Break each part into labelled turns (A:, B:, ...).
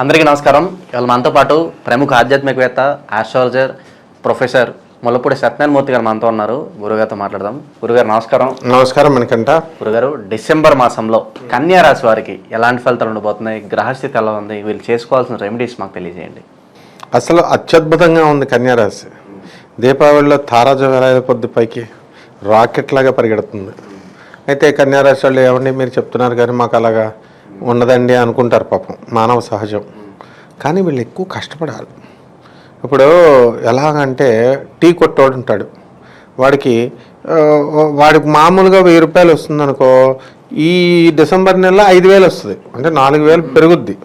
A: అందరికీ నమస్కారం. ఇవాళ మనతో పాటు ప్రముఖ ఆధ్యాత్మికవేత్త ఆస్ట్రాలజర్ ప్రొఫెసర్ ముల్లపూడి సత్యనారాయణమూర్తి గారు మనతో ఉన్నారు. గురుగారితో మాట్లాడదాం. గురుగారు నమస్కారం.
B: నమస్కారం మనకంట
A: గురుగారు డిసెంబర్ మాసంలో కన్యా రాశి వారికి ఎలాంటి ఫలితాలు ఉండబోతున్నాయి? గ్రహస్థితి ఎలా ఉంది? వీళ్ళు చేసుకోవాల్సిన రెమెడీస్ మాకు తెలియజేయండి.
B: అసలు అత్యద్భుతంగా ఉంది కన్యారాశి దీపావళిలో తారాజ కొద్ది పైకి రాకెట్ లాగా పరిగెడుతుంది. అయితే కన్యారాశి వాళ్ళు ఏమండి? మీరు చెప్తున్నారు కానీ మాకు అలాగా ఉండదండి అనుకుంటారు పాపం. మానవ సహజం. కానీ వీళ్ళు ఎక్కువ కష్టపడాలి. ఇప్పుడు ఎలాగంటే టీ కొట్టోడు ఉంటాడు. వాడికి వాడికి మామూలుగా వెయ్యి రూపాయలు వస్తుంది అనుకో ఈ డిసెంబర్ నెలలో ఐదు వేలు వస్తుంది. అంటే నాలుగు వేలు పెరుగుద్ది.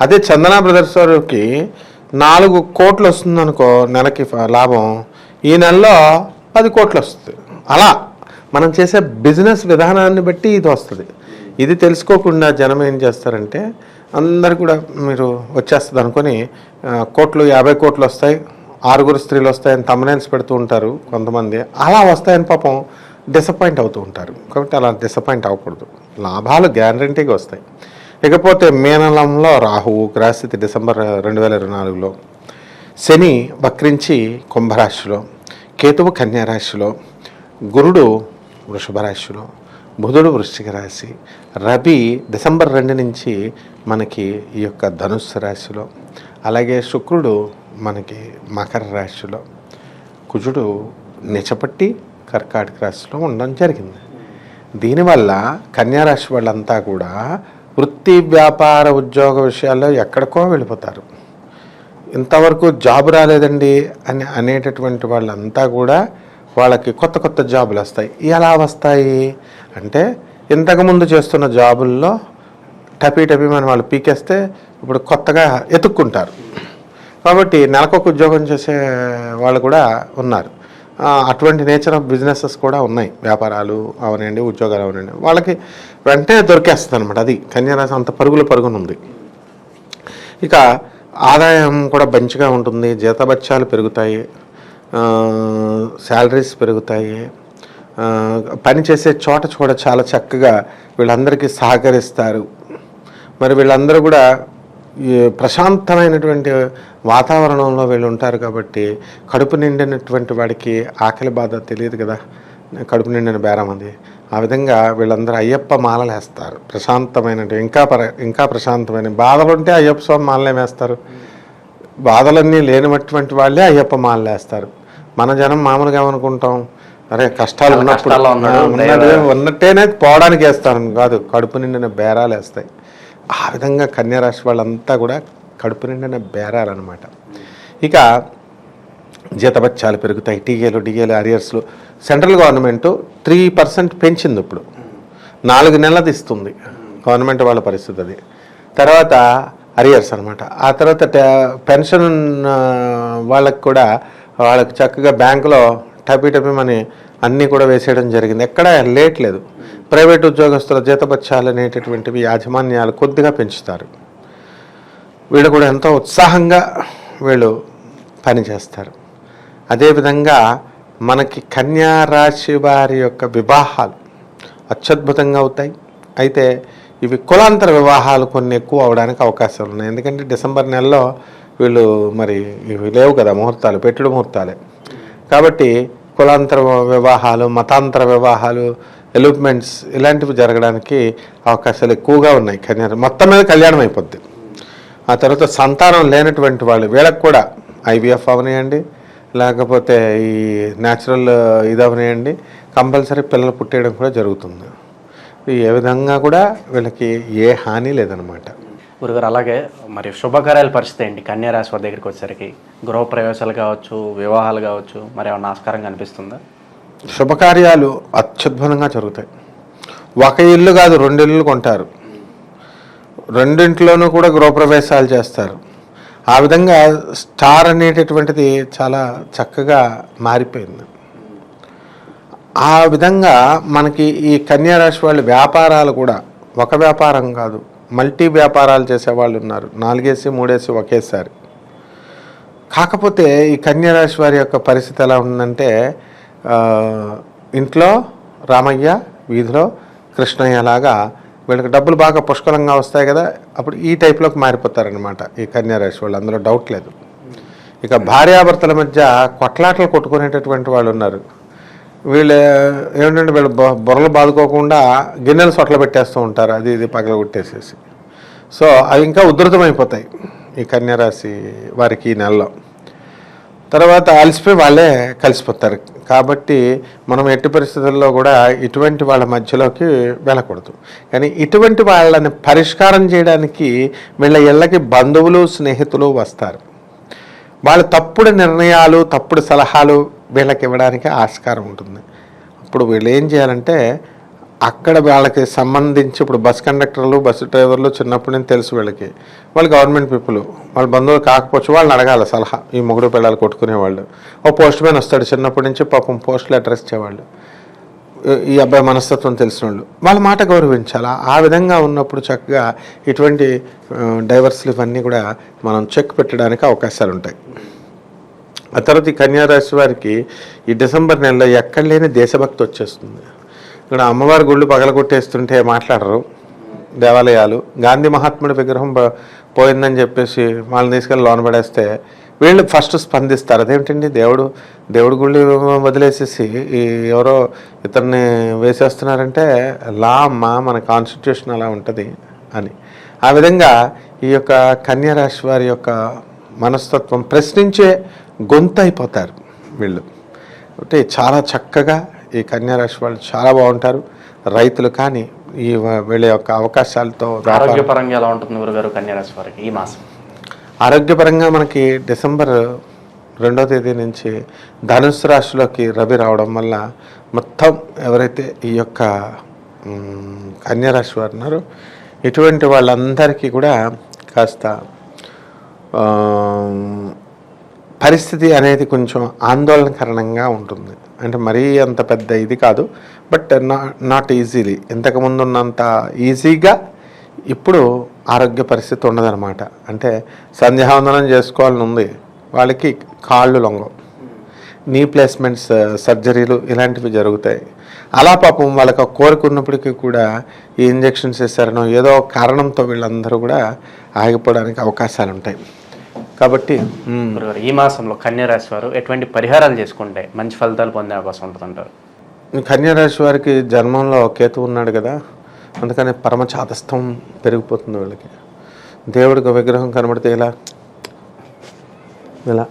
B: అదే చందన బ్రదర్స్ వారికి నాలుగు కోట్లు వస్తుంది అనుకో నెలకి లాభం. ఈ నెలలో పది కోట్లు వస్తుంది. అలా మనం చేసే బిజినెస్ విధానాన్ని బట్టి ఇది వస్తుంది. ఇది తెలుసుకోకుండా జనం ఏం చేస్తారంటే అందరు కూడా మీరు వచ్చేస్తుంది అనుకొని కోట్లు యాభై కోట్లు వస్తాయి ఆరుగురు స్త్రీలు వస్తాయని తమనేల్స్ పెడుతూ ఉంటారు కొంతమంది. అలా వస్తాయని పాపం డిసప్పాయింట్ అవుతూ ఉంటారు. కాబట్టి అలా డిసప్పాయింట్ అవ్వకూడదు. లాభాలు గ్యారంటీగా వస్తాయి. ఇకపోతే మేనలంలో రాహువు గ్రహస్థితి డిసెంబర్ రెండు వేల ఇరవై నాలుగులో శని వక్రించి కుంభరాశిలో కేతువు కన్యారాశిలో గురుడు వృషభ రాశిలో బుధుడు వృశ్చిక రాశి. రవి డిసెంబర్ రెండు నుంచి మనకి ఈ యొక్క ధనుస్సు రాశిలో అలాగే శుక్రుడు మనకి మకర రాశిలో. కుజుడు నిచపట్టి కర్కాటక రాశిలో ఉండడం జరిగింది. దీనివల్ల కన్యారాశి వాళ్ళంతా కూడా వృత్తి వ్యాపార ఉద్యోగ విషయాల్లో ఎక్కడికో వెళ్ళిపోతారు. ఇంతవరకు జాబ్ రాలేదండి అని అనేటటువంటి వాళ్ళంతా కూడా వాళ్ళకి కొత్త కొత్త జాబులు వస్తాయి. ఎలా వస్తాయి? అంటే ఇంతకుముందు చేస్తున్న జాబుల్లో టపీ టపీ మన వాళ్ళు పీకేస్తే ఇప్పుడు కొత్తగా ఎతుక్కుంటారు. కాబట్టి నెలకొక ఉద్యోగం చేసే వాళ్ళు కూడా ఉన్నారు. అటువంటి నేచర్ ఆఫ్ బిజినెసెస్ కూడా ఉన్నాయి. వ్యాపారాలు అవనండి ఉద్యోగాలు అవనండి. వాళ్ళకి వెంటనే దొరికేస్తుంది అనమాట అది. కన్యారాశి అంత పరుగుల పరుగునుంది. ఇక ఆదాయం కూడా మంచిగా ఉంటుంది జీతబత్యాలు పెరుగుతాయి. శాలరీస్ పెరుగుతాయి. పనిచేసే పని చేసే చోట కూడా చాలా చక్కగా వీళ్ళందరికీ సహకరిస్తారు. మరి వీళ్ళందరూ కూడా ప్రశాంతమైనటువంటి వాతావరణంలో వీళ్ళు ఉంటారు కాబట్టి కడుపు నిండినటువంటి వాడికి ఆకలి బాధ తెలియదు కదా. కడుపు నిండిన బేరం అది. ఆ విధంగా వీళ్ళందరూ అయ్యప్ప మాలలు వేస్తారు. ప్రశాంతమైన ఇంకా ప్ర ఇంకా ప్రశాంతమైన బాధలు ఉంటే అయ్యప్ప స్వామి మాలలు వేస్తారు. బాధలన్నీ లేనటువంటి వాళ్ళే అయ్యప్ప మాలలు వేస్తారు. మన జనం మామూలుగా ఏమనుకుంటాం? అరే కష్టాలు ఉన్నప్పుడు ఉన్నట్టేనే పోవడానికి వేస్తాను కాదు కడుపు నిండిన బేరాలు వేస్తాయి. ఆ విధంగా కన్యారాశి వాళ్ళంతా కూడా కడుపు నిండిన బేరాలు అనమాట ఇక జీతబత్యాలు పెరుగుతాయి. టీఏలు డిఏలు అరియర్స్లు. సెంట్రల్ గవర్నమెంట్ త్రీ పర్సెంట్ పెంచింది ఇప్పుడు. నాలుగు నెలలది ఇస్తుంది. గవర్నమెంట్ వాళ్ళ పరిస్థితి అది. తర్వాత అరియర్స్ అనమాట ఆ తర్వాత పెన్షన్ వాళ్ళకి కూడా వాళ్ళకి చక్కగా బ్యాంకులో టపీ టపీ మనీ అన్నీ కూడా వేసేయడం జరిగింది. ఎక్కడ లేట్లేదు ప్రైవేట్ ఉద్యోగస్తుల జీతపత్యాలు అనేటటువంటివి యాజమాన్యాలు కొద్దిగా పెంచుతారు. వీళ్ళు కూడా ఎంతో ఉత్సాహంగా వీళ్ళు పనిచేస్తారు అదేవిధంగా మనకి కన్యా రాశి వారి యొక్క వివాహాలు అత్యద్భుతంగా అవుతాయి. అయితే ఇవి కులాంతర వివాహాలు కొన్ని ఎక్కువ అవడానికి అవకాశాలు ఉన్నాయి. ఎందుకంటే డిసెంబర్ నెలలో వీళ్ళు మరి ఇవి లేవు కదా ముహూర్తాలు పెట్టుడు ముహూర్తాలే. కాబట్టి కులాంతర వివాహాలు మతాంతర వివాహాలు ఎలూప్మెంట్స్ ఇలాంటివి జరగడానికి అవకాశాలు ఎక్కువగా ఉన్నాయి. కన్యా మొత్తం మీద కళ్యాణం అయిపోద్ది. ఆ తర్వాత సంతానం లేనటువంటి వాళ్ళు వీళ్ళకి కూడా ఐవీఎఫ్ అవనియండి లేకపోతే ఈ న్యాచురల్ ఇది అవనియండి కంపల్సరీ పిల్లలు పుట్టేయడం కూడా జరుగుతుంది. ఏ విధంగా కూడా వీళ్ళకి ఏ హాని లేదనమాట
A: గురుగారు అలాగే మరి శుభకార్యాల పరిస్థితి ఏంటి? కన్యా రాశి వారి దగ్గరికి వచ్చేసరికి గృహ ప్రవేశాలు కావచ్చు వివాహాలు కావచ్చు మరి ఏమన్నా ఆస్కారంగా అనిపిస్తుందా
B: శుభకార్యాలు అత్యద్భుతంగా జరుగుతాయి. ఒక ఇల్లు కాదు రెండు ఇల్లు కొంటారు. రెండింటిలోనూ కూడా గృహప్రవేశాలు చేస్తారు. ఆ విధంగా స్టార్ అనేటటువంటిది చాలా చక్కగా మారిపోయింది. ఆ విధంగా మనకి ఈ కన్యారాశి వాళ్ళ వ్యాపారాలు కూడా ఒక వ్యాపారం కాదు మల్టీ వ్యాపారాలు చేసే వాళ్ళు ఉన్నారు. నాలుగేసి మూడేసి ఒకేసారి. కాకపోతే ఈ కన్యారాశి వారి యొక్క పరిస్థితి ఎలా ఉందంటే ఇంట్లో రామయ్య వీధిలో కృష్ణయ్య లాగా వీళ్ళకి డబ్బులు బాగా పుష్కలంగా వస్తాయి కదా అప్పుడు ఈ టైప్లోకి మారిపోతారనమాట ఈ కన్యారాశి వాళ్ళు. అందులో డౌట్ లేదు. ఇక భార్యాభర్తల మధ్య కొట్లాటలు కొట్టుకునేటటువంటి వాళ్ళు ఉన్నారు. వీళ్ళు ఏమిటంటే వీళ్ళు బొ- బుర్రలు బాదుకోకుండా గిన్నెలు సొట్ల పెట్టేస్తూ ఉంటారు. అది ఇది పగల కొట్టేసేసి సో అవి ఇంకా ఉధృతమైపోతాయి ఈ కన్యారాశి వారికి ఈ నెలలో. తర్వాత అలసిపోయి వాళ్ళే కలిసిపోతారు. కాబట్టి మనం ఎట్టి పరిస్థితుల్లో కూడా ఇటువంటి వాళ్ళ మధ్యలోకి వెళ్ళకూడదు. కానీ ఇటువంటి వాళ్ళని పరిష్కారం చేయడానికి వీళ్ళ ఇళ్ళకి బంధువులు స్నేహితులు వస్తారు. వాళ్ళ తప్పుడు నిర్ణయాలు తప్పుడు సలహాలు వీళ్ళకి ఇవ్వడానికి ఆస్కారం ఉంటుంది. అప్పుడు వీళ్ళు ఏం చేయాలంటే అక్కడ వాళ్ళకి సంబంధించి ఇప్పుడు బస్ కండక్టర్లు బస్సు డ్రైవర్లు చిన్నప్పటి నుంచి తెలుసు వీళ్ళకి. వాళ్ళు గవర్నమెంట్ పీపుల్. వాళ్ళ బంధువులు కాకపోవచ్చు వాళ్ళని అడగాలి సలహా. ఈ మొగుడు పిల్లలు కొట్టుకునేవాళ్ళు. ఓ పోస్ట్ మ్యాన్ వస్తాడు చిన్నప్పటి నుంచి పాపం పోస్టులు అడ్రస్ ఇచ్చేవాళ్ళు. ఈ అబ్బాయి మనస్తత్వం తెలిసిన వాళ్ళు వాళ్ళ మాట గౌరవించాలి? ఆ విధంగా ఉన్నప్పుడు చక్కగా ఇటువంటి డైవర్స్లు ఇవన్నీ కూడా మనం చెక్ పెట్టడానికి అవకాశాలు ఉంటాయి ఆ తర్వాత ఈ కన్యారాశి వారికి ఈ డిసెంబర్ నెలలో ఎక్కడ లేని దేశభక్తి వచ్చేస్తుంది. ఇక్కడ అమ్మవారి గుళ్ళు పగలగొట్టేస్తుంటే మాట్లాడరు దేవాలయాలు. గాంధీ మహాత్ముడి విగ్రహం పోయిందని చెప్పేసి వాళ్ళని తీసుకెళ్ళి లోన పడేస్తే వీళ్ళు ఫస్ట్ స్పందిస్తారు. అదేమిటండి దేవుడు దేవుడి గుళ్ళు వదిలేసేసి ఎవరో ఇతన్ని వేసేస్తున్నారంటే లా అమ్మ మన కాన్స్టిట్యూషన్ అలా ఉంటుంది అని. ఆ విధంగా ఈ యొక్క కన్యారాశి వారి యొక్క మనస్తత్వం ప్రశ్నించే గొంతు అయిపోతారు వీళ్ళు. అంటే చాలా చక్కగా ఈ కన్యా రాశి వాళ్ళు చాలా బాగుంటారు. రైతులు కానీ ఈ వీళ్ళ యొక్క అవకాశాలతో
A: ఆరోగ్యపరంగా ఎలా ఉంటుంది గురుగారు కన్యారాశి వారికి ఈ మాసం?
B: ఆరోగ్యపరంగా మనకి డిసెంబర్ రెండో తేదీ నుంచి ధనుసు రాశిలోకి రవి రావడం వల్ల మొత్తం ఎవరైతే ఈ యొక్క మ్, కన్యా రాశి వారు ఉన్నారో ఇటువంటి వాళ్ళందరికీ కూడా కాస్త పరిస్థితి అనేది కొంచెం ఆందోళనకరణంగా ఉంటుంది. అంటే మరీ అంత పెద్ద ఇది కాదు. బట్ నాట్ ఈజీలీ ఇంతకుముందు ఉన్నంత ఈజీగా ఇప్పుడు ఆరోగ్య పరిస్థితి ఉండదన్నమాట. అంటే సంధ్యావందనం చేసుకోవాలని ఉంది. వాళ్ళకి కాళ్ళు లొంగవు. నీ ప్లేస్మెంట్స్ సర్జరీలు ఇలాంటివి జరుగుతాయి. అలా పాపం వాళ్ళకి కోరుకున్నప్పటికీ కూడా ఈ ఇంజెక్షన్స్ వేసారనో ఏదో ఒక కారణంతో వీళ్ళందరూ కూడా ఆగిపోవడానికి అవకాశాలు ఉంటాయి కాబట్టి
A: ఈ మాసంలో కన్యారాశి వారు ఎటువంటి పరిహారాలు చేసుకుంటే మంచి ఫలితాలు పొందే అవకాశం ఉంటుందంటారు?
B: ఈ కన్యా రాశి వారికి జన్మంలో కేతు ఉన్నాడు కదా అందుకని పరమ చాతస్థం పెరిగిపోతుంది వీళ్ళకి. దేవుడికి విగ్రహం కనబడితే ఇలా ఇలా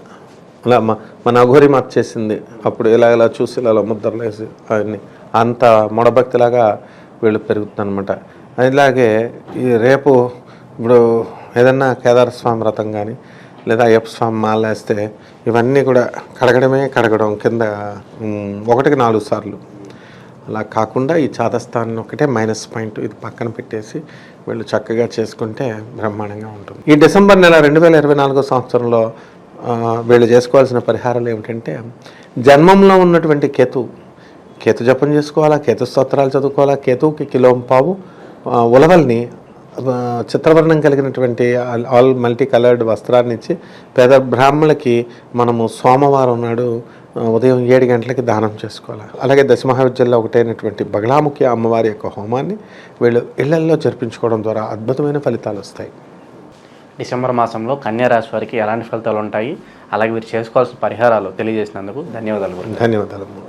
B: ఇలా మా మన అఘోరి మాత చేసింది. అప్పుడు ఇలా ఇలా చూసి ఇలా ముద్రలు వేసి అవన్నీ అంత మొడభక్తిలాగా వీళ్ళు పెరుగుతుందన్నమాట. ఇలాగే ఈ రేపు ఇప్పుడు ఏదన్నా కేదార స్వామి వ్రతం కానీ లేదా అయ్యప్ప స్వామి మాల వేస్తే ఇవన్నీ కూడా కడగడమే కడగడం కింద ఒకటికి నాలుగు సార్లు. అలా కాకుండా ఈ చాదస్థానం ఒకటే మైనస్ పాయింట్ ఇది పక్కన పెట్టేసి వీళ్ళు చక్కగా చేసుకుంటే బ్రహ్మాండంగా ఉంటుంది. ఈ డిసెంబర్ నెల రెండు వేల ఇరవై నాలుగో సంవత్సరంలో వీళ్ళు చేసుకోవాల్సిన పరిహారాలు ఏమిటంటే జన్మంలో ఉన్నటువంటి కేతు కేతు జపం చేసుకోవాలా కేతు స్తోత్రాలు చదువుకోవాలా కేతువుకి కిలోం పావు ఉలవల్ని చిత్రవర్ణం కలిగినటువంటి ఆల్- మల్టీ కలర్డ్ వస్త్రాన్ని ఇచ్చి పేద బ్రాహ్మణులకి మనము సోమవారం నాడు ఉదయం ఏడు గంటలకి దానం చేసుకోవాలి. అలాగే దశమహావిద్యల్లో ఒకటైనటువంటి బగలాముఖి అమ్మవారి యొక్క హోమాన్ని వీళ్ళు ఇళ్ళల్లో జరిపించుకోవడం ద్వారా అద్భుతమైన ఫలితాలు వస్తాయి.
A: డిసెంబర్ మాసంలో కన్యారాశి వారికి ఎలాంటి ఫలితాలు ఉంటాయి? అలాగే వీరు చేసుకోవాల్సిన పరిహారాలు తెలియజేసినందుకు ధన్యవాదాలు
B: ధన్యవాదాలు.